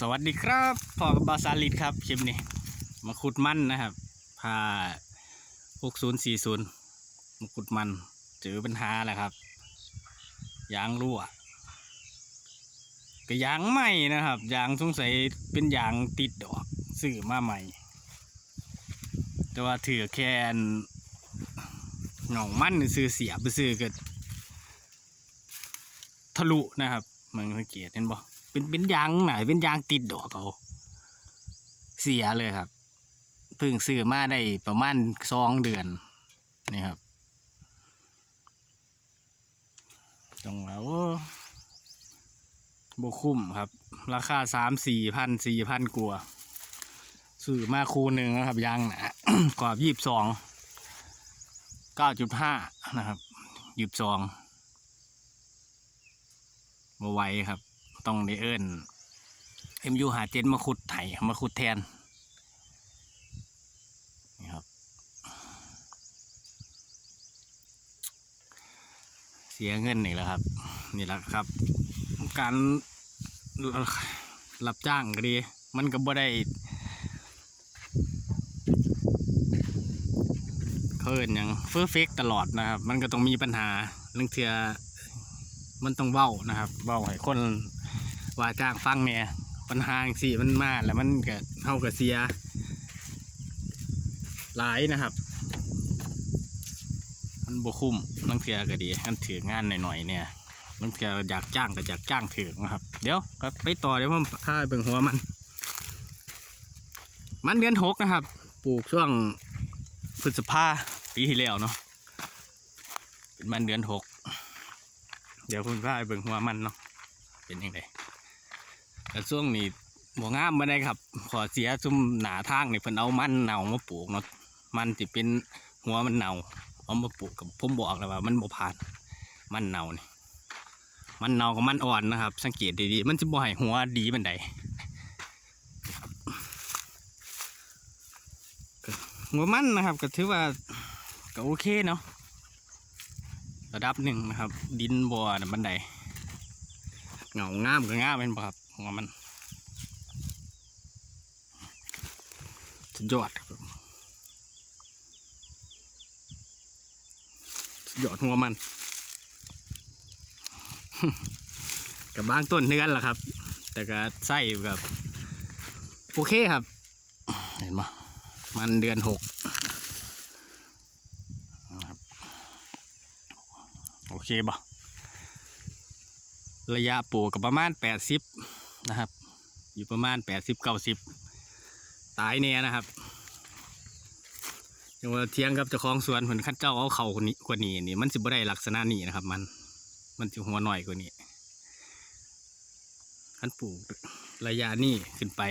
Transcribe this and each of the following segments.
สวัสดีครับพ่อกับบาซาลิดครับคลิปนี้ มาขุดมันนะครับพา6040มาขุดมันเจอปัญหาแหละครับ ยางรั่วก็ยางใหม่นะครับ ยางสงสัยเป็นยางติดดอกซื้อมาใหม่ แต่ว่าถือแค่อันหน่องมันซื้อเสียบซื้อก็ทะลุนะครับมันสังเกตเห็นบ่ เป็นเป็นยางไหนเป็นยางติดดอกเขาเสียเลยครับเพิ่งซื้อมาได้ประมาณสองเดือนนี่ครับตรงแล้วบคุ้มครับ ราคาสามสี่พันสี่พันกว่าซื้อมาคูหนึ่งนะครับยางหนากว่ายี่สิบสองเก้าจุดห้านะครับยี่สิบสองมาไว้ครับ ต้องได้เอิ้นเอ็มยูหาเจนมาขุดไถมาขุดแทนนี่ครับ เสียเงินนี่แหละครับ นี่แหละครับ การรับจ้างก็ดี มันก็บ่ได้เขินอย่างเฟอร์เฟกตลอดนะครับ มันก็ต้องมีปัญหาเรื่องเทือมันต้องเว้านะครับเว้าให้คน ว่าจ้างฟังเนี่ยปัญหาสี่มันมาแล้วมันก็เท่ากับเสีย หลายนะครับ มันบคุ้มมันเพียก็ดีมันถืองานหน่อยๆเนี่ยมันเพียอยากจ้างก็อยากจ้างถือนะครับ เดี๋ยวก็ไปต่อเดี๋ยวผมพาไปเบิ่งหัวมัน มันเดือนหกนะครับ ปลูกช่วงพฤษภาปีที่แล้วเนาะเป็นมันเดือนหกเดี๋ยวผมพาไปเบิ่งหัวมันเนาะเป็นยังไง แต่ช่วงนี้บ่งามมาได้ครับ ขอเสียซุ่มหนาทางนี่เพิ่นเอามันเน่ามาปลูกเนาะมันสิเป็นหัวมันเน่าเอามาปลูกกับผมบอกแล้วว่า มันบ่ผ่าน มันเน่านี่มันเน่ากับมันอ่อนนะครับ สังเกตดีๆมันจะบ่ให้หัวดีบันไดหัวมันนะครับ ก็ถือว่าก็โอเคเนาะระดับหนึ่งนะครับ ดินบ่อนะบันไดเงางามก็งามเป็นปะครับ หัวมันสุดยอดครับผมสุดยอดหัวมันกับบางต้นเนื้อนแหละครับ แต่ก็ไส้แบบโอเคครับ เห็นปะมันเดือนหกนะครับโอเคปะระยะปลูกกับประมาณแปดสิบ นะครับ อยู่ประมาณแปดสิบเก้าสิบตายเนี่ยนะครับย่างว่าเทียงกับเจ้าของสวนผลขั้นเจ้าเอาเข่าคนนี้กว่านี้นี่มันสิบ่ได้ลักษณะนี้นะครับ มันมันสิหัวหน่อยกว่านี้ขั้นปลูกระยะนี้ขึ้นไป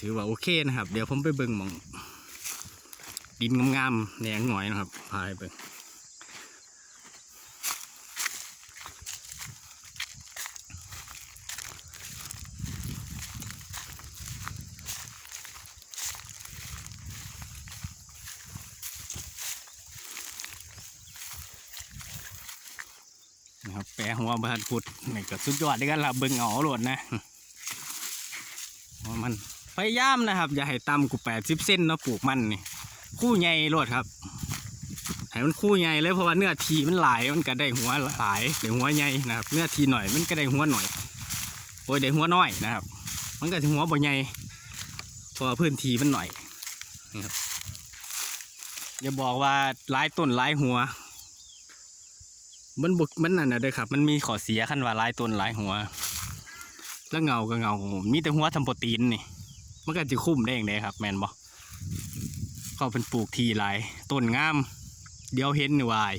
ถือว่าโอเคนะครับ เดี๋ยวผมไปเบิ่งมอง ดินงามๆแหนงหน่อยนะครับพาไปเบิ่ง แปรหัวบานพุดนี่ก็สุดยอดด้วยกันละเบิ่งเอาโหลดนะมันพยายามนะครับ อย่าให้ต่ำกูแปดสิบเส้นเนาะปลูกมันนี่คู่ใหญ่โลดครับให้มันคู่ใหญ่เลยเพราะว่าเนื้อทีมันหลายมันก็ได้หัวหลายได้หัวใหญ่นะครับเนื้อทีหน่อยมันก็ได้หัวหน่อยโอ้ยได้หัวน้อยนะครับ มันก็จะหัวบ่ใหญ่เพราะพื้นที่มันหน่อยนะครับอย่าบอกว่าหลายต้นหลายหัว มันบุกมันนั่นนะเด้อครับ มันมีขอเสียขั้นว่าลายต้นหลายหัว แล้วเงาก็เงาของผมมีแต่หัวทำโปรตีนนี่ มันก็จะคุ้มได้อย่างไรครับ แมนบอกเขาเป็นปลูกทีหลายต้นงาม เดียวเห็นวาย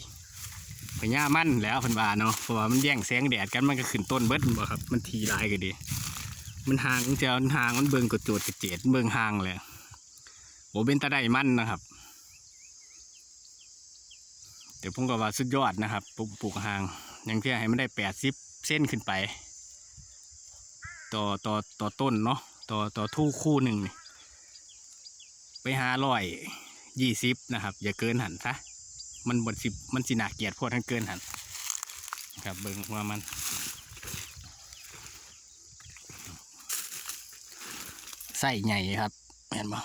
พญามันแล้วพันวาเนาะเพราะว่ามันแย่งแสงแดดกันมันก็ขึ้นต้นเบิดบ่ครับ มันทีลายก็ดี มันห่างเจ้ามันห่างมันเบิ่งกระโจดกระเจ็ดเบิ่งห่างเลยโบเป็นตาได้มั่นนะครับ เดี๋ยวผมก็ว่าสุดยอดนะครับปลูกปลูกหางอย่างที่ให้มันได้แปดสิบเส้นขึ้นไป ต่อต่อต่อต้นเนาะต่อต่อทู่คู่หนึ่งนี่ไปหาร้อยยี่สิบนะครับ อย่าเกินหันซะมันบนสิบมันสินาเกียดพวกทั้งเกินหันครับเบิ่งว่ามันไส้ใหญ่ครับเห็นป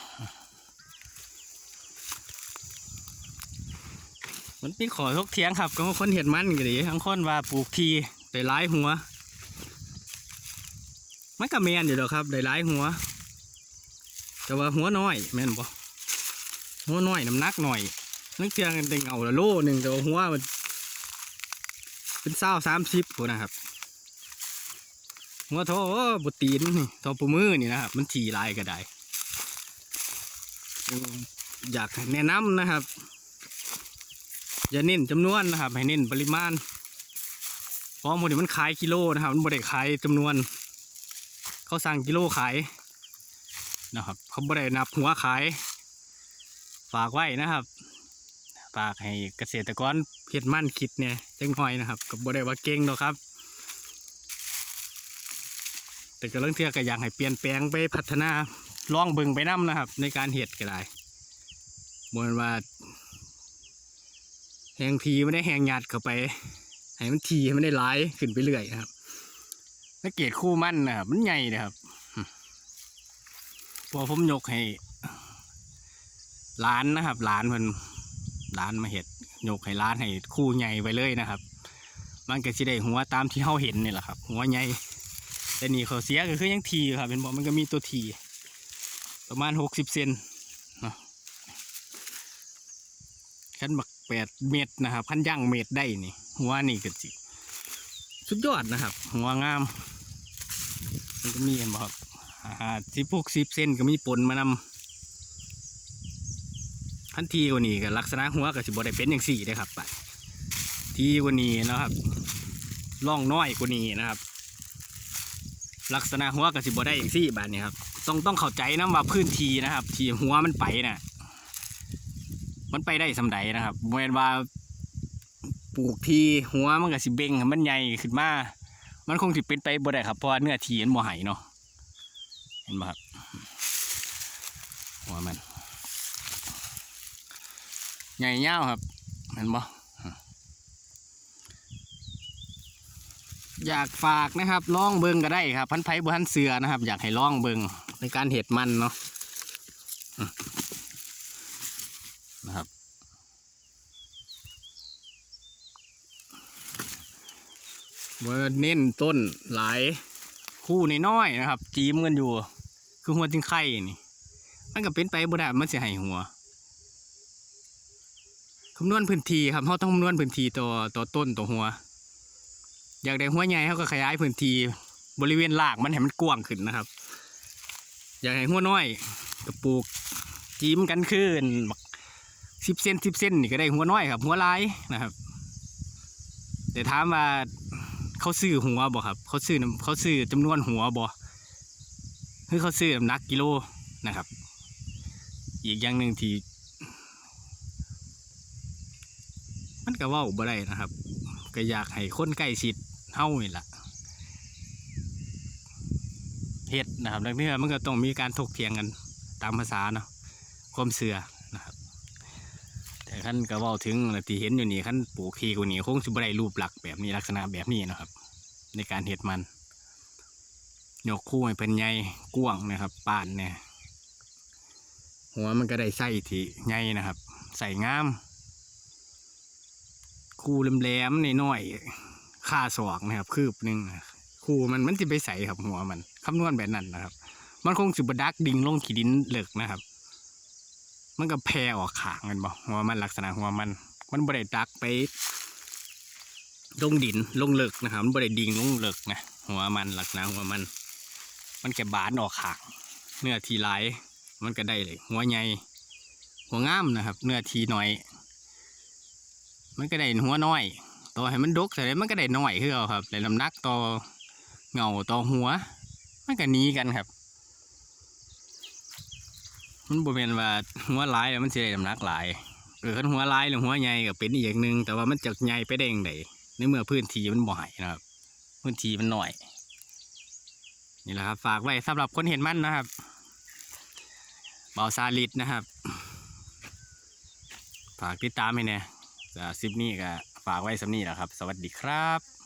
มันเป็นขอทกเทียงครับก็คนเห็นมันก็ดีทั้งคนว่าปลูกทีได้หลายหัว มันก็แมนอยู่ดอกครับได้หลายหัว แต่ว่าหัวน้อยแม่นบ่หัวน้อยน้ำหนักหน่อยนึกเทียงกันเต็งเอาละโลหนึ่งแต่ว่าหัวมันเป็นเศร้าสามสิบคนนะครับหัวโทบตีนนี่ทอปูมือนี่นะครับ มันถี่ลายก็ได้ อยากแนะนำนะครับ อย่าเน้นจำนวนนะครับ ให้เน้นปริมาณเพราะพวกนี้มันขายกิโลนะครับ มันบ่ได้ขายจำนวน เขาสั่งกิโลขายนะครับ เขาบ่ได้นับหัวขาย ฝากไว้นะครับ ฝากให้เกษตรกรเฮ็ดมั่นคิดเนี่ยจังหอยนะครับก็บ่ได้ว่าเก่งหรอกครับ แต่ก็เรื่องเที่ยก็อยากให้เปลี่ยนแปลงไปพัฒนาลองบิ่งไปนํนะครับ ในการเฮ็ดก็ได้บนว่า แหงทีไม่ได้แหงหยาดเข้าไปให้มันทีให้มันได้หลายขึ้นไปเรื่อยนะครับสังเกตคู่มันนะครับมันใหญ่นะครับ พอผมยกให้ร้านนะครับร้านมันร้านมาเห็ดยกให้ร้านให้คู่ใหญ่ไปเลยนะครับ มันก็สิได้หัวตามที่เขาเห็นนี่แหละครับ หัวใหญ่แต่นี่เขาเสียก็คือยังทีครับเป็นบอกมันก็มีตัวทีประมาณหกสิบเซนเนาะขั้นบัก แปดเมตรนะครับขั้นย่างเมตรได้นี่หัวนี่ก็สิสุดยอดนะครับ หัวงาม มันก็มีเห็นบอกสิบหกสิบเซนก็มีปนมานำทันทีกว่านี้ก็ลักษณะหัวก็สิบ่ได้เป็นอย่างสี่เลยครับไปทีกว่านี้นะครับล่องน้อยกว่านี้นะครับ ลักษณะหัวกับสิบได้อย่างสี่บาทนี่ครับต้องต้องเข้าใจนะว่าพื้นที่นะครับ ที่หัวมันไปน่ะ มันไปได้สำใดนะครับเมื่อว่าปลูกทีหัวมันกับสิเบงมันใหญ่ขึ้นมา มันคงสิเป็นไปบ่ได้ครับเพราะเนื้อทีมันบ่ไหเนาะเห็นบ่ครับหัวมัน ใหญ่เง่าครับเห็นบ่อยากฝากนะครับล่องเบิงก็ได้ครับ พันไผ่บันเสือนะครับ อยากให้ล่องเบิงในการเห็ดมันเนาะอืมนะครับ เบอร์เน้นต้นหลายคู่น้อยๆนะครับ จีมกันอยู่ คือหัวจิงไข่นี่ มันก็เป็นไปบ่ได้มันเสียให้หัวคำนวณพื้นที่ครับเราต้องคำนวณพื้นที่ต่อต่อต้นต่อหัว อยากได้หัวใหญ่เขาก็ขยายพื้นที่บริเวณรากมันให้มันกว้างขึ้นนะครับ อยากให้หัวน้อยก็ปลูกจิ้มกันขึ้นสิบเซนสิบเซนนี่ก็ได้หัวน้อยครับ หัวลายนะครับแต่ถามว่า เขาซื้อหัวบ่ครับ เขาซื้อเขาซื้อจำนวนหัวบ่คือเขาซื้อน้ำหนักกิโลนะครับ อีกอย่างหนึ่งที่มันก็ว่าบ่ได้นะครับ ก็อยากให้คนใกล้ชิดเฮานี่แหละเฮ็ดนะครับดังนี้มันก็ต้องมีการถกเถียงกันตามภาษาเนาะความเสื่อ แต่ขั้นก็เว้าถึงที่เห็นอยู่นี่ขั้นปลูกทีกว่านี้คงสิบ่ได้รูปหลักแบบนี้ลักษณะแบบนี้นะครับ ในการเฮ็ดมันยกคู่ให้เป็นใหญ่กว้างนะครับป่านเนี่ยหัวมันก็ได้ไส้ที่ใหญ่นะครับ ใส่งาม คู่แหลมๆน้อยๆค่าสวกนะครับ คืบหนึ่งคู่มันมันจะไปใส่ครับหัวมันคำนวณแบบนั้นนะครับ มันคงสิบดักดิ่งลงขีดินเหลือกนะครับ มันก็แพร่ออกขางกันบ่หัวมันลักษณะหัวมัน มันบริดักไปลงดินลงเลือกนะครับมันบริดิ่งลงเลือกนะหัวมันลักษณะหัวมัน มันแกบานออกขางเนื้อทีหลายมันก็ได้เลย หัวใหญ่หัวงามนะครับ เนื้อทีน้อย มันก็ได้หัวน้อยต่อให้มันดกแต่มันก็ได้น้อยคือเอาครับได้น้ำนักต่อเงาต่อหัว มันก็หนีกันครับ มันบ่เป็นว่าหัวหลายแล้วมันสิได้น้ำหนักหลายเออคันหัวหลายหรือหัวใหญ่ก็เป็นอีกอย่างหนึ่งแต่ว่ามันจะใหญ่ไปได้ยังไงในเมื่อพื้นที่มันบ่ให้นะครับ พื้นที่มันน้อย นี่แหละครับ ฝากไว้สำหรับคนเห็นมันนะครับเบาซาลิดนะครับ ฝากติดตามให้แน่จะซิปนี้ก็ฝากไว้สำนี้แหละครับ สวัสดีครับ